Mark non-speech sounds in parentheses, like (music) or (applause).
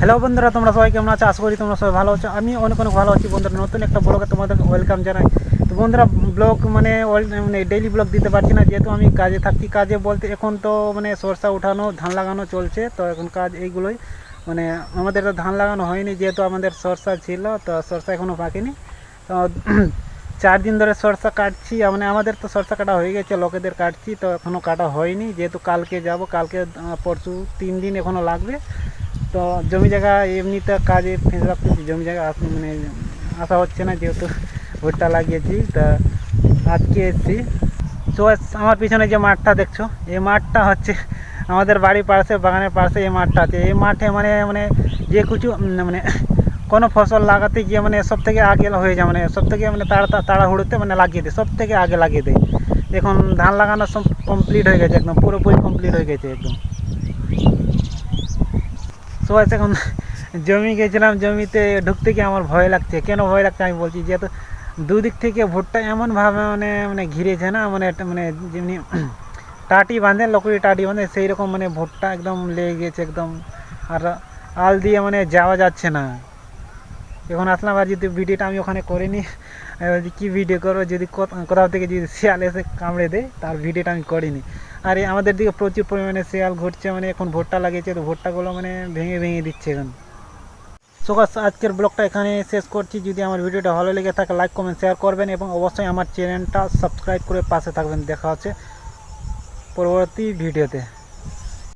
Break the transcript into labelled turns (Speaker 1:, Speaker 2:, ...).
Speaker 1: Hello বন্ধুরা, তোমরা সবাই কেমন আছো? আশা করি তোমরা সবাই ভালো আছো। আমি অনেক অনেক ভালো আছি বন্ধুরা। নতুন একটা ব্লগে তোমাদের ওয়েলকাম জানাই। তো বন্ধুরা ব্লগ মানে মানে ডেইলি ব্লগ দিতে পারছি না। যেহেতু আমি কাজে থাকছি কাজে বলতে এখন তো মানে সরষা উঠানো, ধান লাগানো চলছে। তো এখন কাজ এইগুলোই। মানে আমাদের তো ধান লাগানো হয়নি, যেহেতু আমাদের সরষা ছিল, তো সরষা এখনও পাকেনি তো (clears throat) চার দিন ধরে সরষা কাটছি। মানে আমাদের তো সরষা কাটা হয়ে গেছে, লোকেদের কাটছি, তো এখনও কাটা হয়নি। যেহেতু কালকে যাব, কালকে পরশু তিন দিন এখনও লাগবে। তো জমি জায়গা এমনিতে কাজে ফেঁসে রাখতেছি জমি জায়গা আস- মানে আসা হচ্ছে না, যেহেতু ভুট্টা লাগিয়েছি, তা আজকে এসেছি। তো আমার পিছনে যে মাঠটা দেখছ, এই মাঠটা হচ্ছে আমাদের বাড়ির পাশে, বাগানের পাশে এই মাঠটা আছে। এই মাঠে মানে মানে যে কিছু মানে কোনো ফসল লাগাতে গিয়ে মানে সব থেকে আগে হয়ে যায় মানে সব থেকে মানে তাড়া, তাড়াহুড়োতে মানে লাগিয়ে দেয়, সব থেকে আগে লাগিয়ে দেয়। এখন ধান লাগানো সব কমপ্লিট হয়ে গেছে, একদম পুরোপুরি কমপ্লিট হয়ে গেছে, একদম। সো আছে এখন জমি গেছিলাম, জমিতে ঢুকতে গিয়ে আমার ভয় লাগছে। কেন ভয় লাগছে আমি বলছি, যেহেতু দুদিক থেকে ভুট্টা এমনভাবে মানে মানে ঘিরেছে না মানে মানে যেমনি টাটি বাঁধে, লকড়ি টাটি বাঁধে সেই রকম মানে ভুট্টা একদম লেগে গেছে একদম। আর আল দিয়ে মানে যাওয়া যাচ্ছে না। এখন আসলাম আর যদি ভিডিওটা আমি ওখানে করিনি বলছি কী ভিডিও করব, যদি কোথ- কোথাও থেকে যদি শিয়াল এসে কামড়ে দেয়, তার ভিডিওটা আমি করিনি। আর আমাদের দিকে প্রচুর পরিমাণে শিয়াল ঘুরছে মানে এখন ভুট্টা লাগিয়েছে, তো ভুট্টাগুলো মানে ভেঙে ভেঙে দিচ্ছে এখন। সোকাস আজকের ব্লগটা এখানে শেষ করছি। যদি আমার ভিডিওটা ভালো লেগে থাকে লাইক কমেন্ট শেয়ার করবেন এবং অবশ্যই আমার চ্যানেলটা সাবস্ক্রাইব করে পাশে থাকবেন। দেখা হচ্ছে পরবর্তী ভিডিওতে।